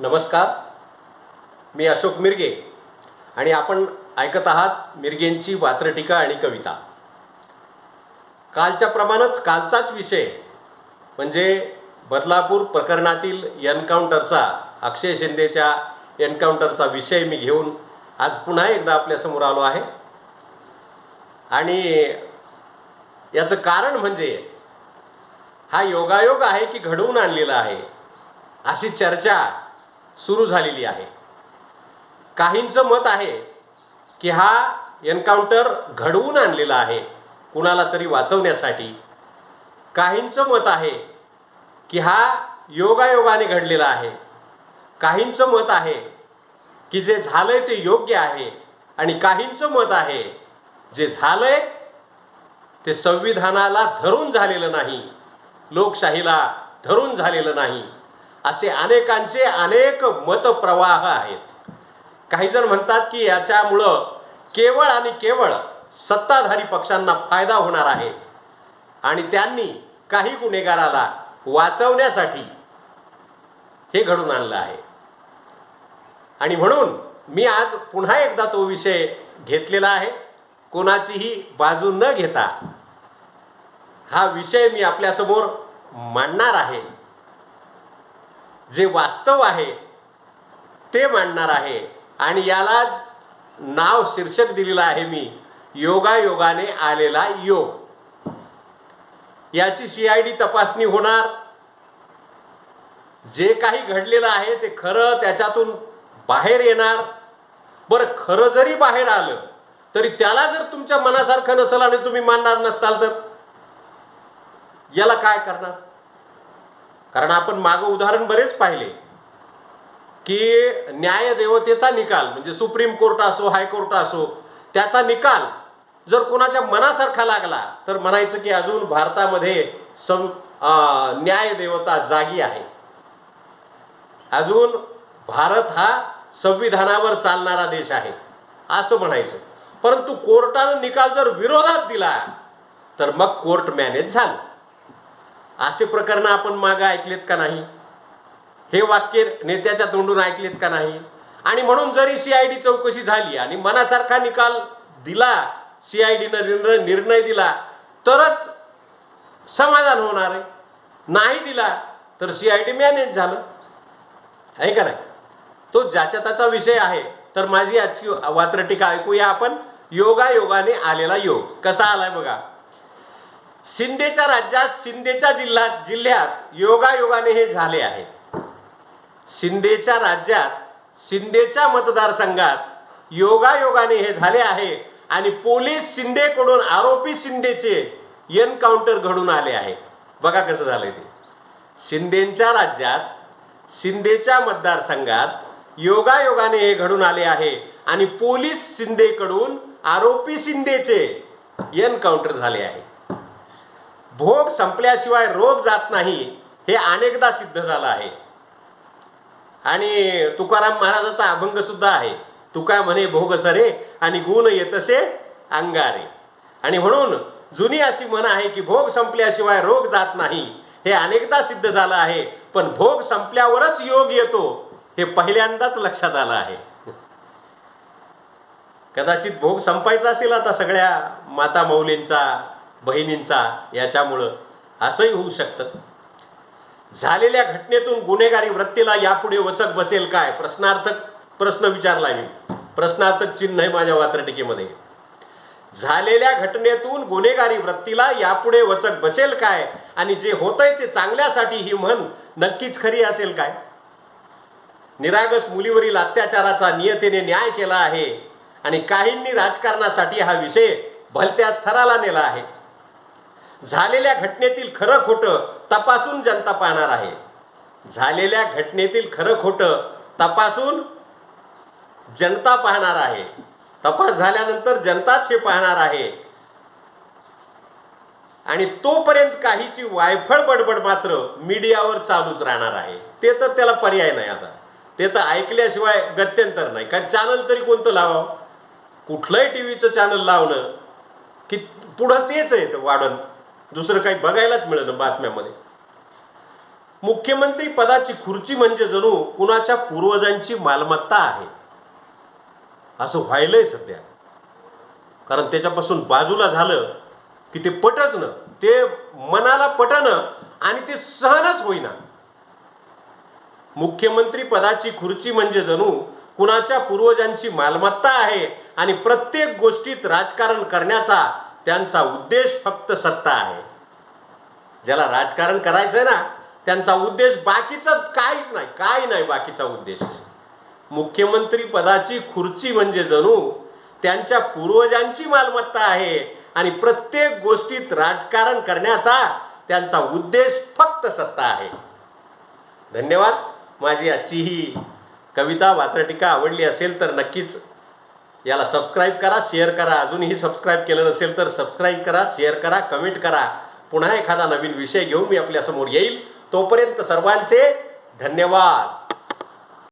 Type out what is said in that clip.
नमस्कार. मी अशोक मिरगे आणि आपण ऐकत आहात मिरगेंची वात्रटीका आणि कविता. कालच्या प्रमाणच कालचाच विषय म्हणजे बदलापूर प्रकरणातील एन्काउंटरचा अक्षय शिंदेच्या एन्काउंटरचा विषय मी घेऊन आज पुन्हा एकदा आपल्यासमोर आलो आहे. आणि याचं कारण म्हणजे हा योगायोग आहे की घडवून आणलेला आहे अशी चर्चा सुरू झालेली आहे. काहींचं मत आहे की हा एन्काउंटर घडवून आणलेला आहे कुणाला तरी वाचवण्यासाठी. काहींचं मत आहे की हा योगायोगाने घडलेला आहे. काहींचं मत आहे की जे झालंय ते योग्य आहे आणि काहींचं मत आहे जे झालंय ते संविधानाला धरून झालेलं नाही लोकशाहीला धरून झालेलं नाही. असे अनेकांचे अनेक मतप्रवाह आहेत. काही जण म्हणतात की याच्यामुळं केवळ आणि केवळ सत्ताधारी पक्षांना फायदा होणार आहे. आणि त्यांनी काही गुन्हेगाराला वाचवण्यासाठी हे घडून आणलं आहे. आणि म्हणून मी आज पुन्हा एकदा तो विषय घेतलेला आहे. कोणाचीही बाजू न घेता हा विषय मी आपल्यासमोर मांडणार आहे. जे वास्तव आहे ते मांडणार आहे. आणि याला नाव शीर्षक दिलेलं आहे मी योगायोगाने आलेला योग. याची सी आय डी तपासणी होणार. जे काही घडलेलं आहे ते खरं त्याच्यातून बाहेर येणार. बरं खरं जरी बाहेर आलं तरी त्याला जर तुमच्या मनासारखं नसेल आणि तुम्ही मानणार नसताल तर? याला काय करणार? कारण आपण मागं उदाहरण बरेच पाहिले की न्यायदेवतेचा निकाल म्हणजे सुप्रीम कोर्ट असो हायकोर्ट असो त्याचा निकाल जर कोणाच्या मनासारखा लागला तर म्हणायचं की अजून भारतामध्ये सं न्यायदेवता जागी आहे. अजून भारत हा संविधानावर चालणारा देश आहे असं म्हणायचं. परंतु कोर्टानं निकाल जर विरोधात दिला तर मग कोर्ट मॅनेज झालं. असे प्रकरणं आपण मागं ऐकलेत का नाही? हे वाक्य नेत्याच्या तोंडून ऐकलेत का नाही? आणि म्हणून जरी सी आय डी चौकशी झाली आणि मनासारखा निकाल दिला सी आय डीनं निर्णय निर्णय दिला तरच समाधान होणार आहे. नाही दिला तर सी आय डी मॅनेज झालं. आहे का नाही? तो ज्याच्या त्याचा विषय आहे. तर माझी आजची वात्रटिका ऐकूया आपण. योगायोगाने आलेला योग. कसा आलाय बघा? शिंदेच्या राज्यात शिंदेच्या जिल्ह्यात जिल्ह्यात योगायोगाने हे झाले आहे. शिंदेच्या राज्यात शिंदेच्या मतदारसंघात योगायोगाने हे झाले आहे आणि पोलीस शिंदेकडून आरोपी शिंदेचे एनकाउंटर घडून आले आहे. बघा कसं झालंय ते. शिंदेच्या राज्यात शिंदेच्या मतदारसंघात योगायोगाने हे घडून आले आहे आणि पोलीस शिंदेकडून आरोपी शिंदेचे एनकाउंटर झाले आहे. भोग संपल्याशिवाय रोग जात नाही हे अनेकदा सिद्ध झालं आहे. आणि तुकाराम महाराजाचा अभंग सुद्धा आहे. तुका म्हणे भोग सरे आणि गुण येतसे अंगारे. आणि म्हणून जुनी अशी म्हण आहे की भोग संपल्याशिवाय रोग जात नाही हे अनेकदा सिद्ध झालं आहे. पण भोग संपल्यावरच योग येतो हे पहिल्यांदाच लक्षात आलं आहे. कदाचित भोग संपायचा असेल आता सगळ्या माता मौलींचा बहिणींचा याच्यामुळं असंही होऊ शकतं. झालेल्या घटनेतून गुन्हेगारी वृत्तीला यापुढे वचक बसेल काय? प्रश्नार्थक प्रश्न विचारला मी. प्रश्नार्थक चिन्ह आहे माझ्या वात्रटिकेमध्ये. झालेल्या घटनेतून गुन्हेगारी वृत्तीला यापुढे वचक बसेल काय? आणि जे होतंय ते चांगल्यासाठी ही म्हण नक्कीच खरी असेल काय? निरागस मुलीवरील अत्याचाराचा नियतेने न्याय केला आहे. आणि काहींनी राजकारणासाठी हा विषय भलत्या स्तराला नेला आहे. झालेल्या घटनेतील खरं खोटं तपासून जनता पाहणार आहे. झालेल्या घटनेतील खरं खोटं तपासून जनता पाहणार आहे. तपास झाल्यानंतर जनताच हे पाहणार आहे. आणि तोपर्यंत काहीची वायफळ बडबड मात्र मीडियावर चालूच राहणार आहे. ते तर त्याला पर्याय नाही आता. ते तर ऐकल्याशिवाय गत्यंतर नाही. कारण चॅनल तरी कोणतं लावावं? कुठलंही टी व्हीचं चॅनल लावणं की पुढं तेच आहे ते वाढण. दुसरं काही बघायलाच मिळेल बातम्यामध्ये. मुख्यमंत्री पदाची खुर्ची म्हणजे जणू कुणाच्या पूर्वजांची मालमत्ता आहे. असं व्हायलंय सध्या. कारण त्याच्यापासून बाजूला झालं की ते पटच न ते मनाला पटणं आणि ते सहनच होईना. मुख्यमंत्री पदाची खुर्ची म्हणजे जणू कुणाच्या पूर्वजांची मालमत्ता आहे आणि प्रत्येक गोष्टीत राजकारण करण्याचा त्यांचा उद्देश फक्त सत्ता आहे. ज्याला राजकारण करायचं आहे ना त्यांचा उद्देश बाकीचा काहीच नाही काही नाही बाकीचा उद्देश. मुख्यमंत्री पदाची खुर्ची म्हणजे जणू त्यांच्या पूर्वजांची मालमत्ता आहे आणि प्रत्येक गोष्टीत राजकारण करण्याचा त्यांचा उद्देश फक्त सत्ता आहे. धन्यवाद. माझी आजची ही कविता वात्रटिका आवडली असेल तर नक्कीच याला सबस्क्राईब करा शेअर करा. अजूनही सबस्क्राईब केलं नसेल तर सबस्क्राईब करा शेअर करा कमेंट करा. पुन्हा एखादा नवीन विषय घेऊन मी आपल्यासमोर येईल. तोपर्यंत सर्वांचे धन्यवाद.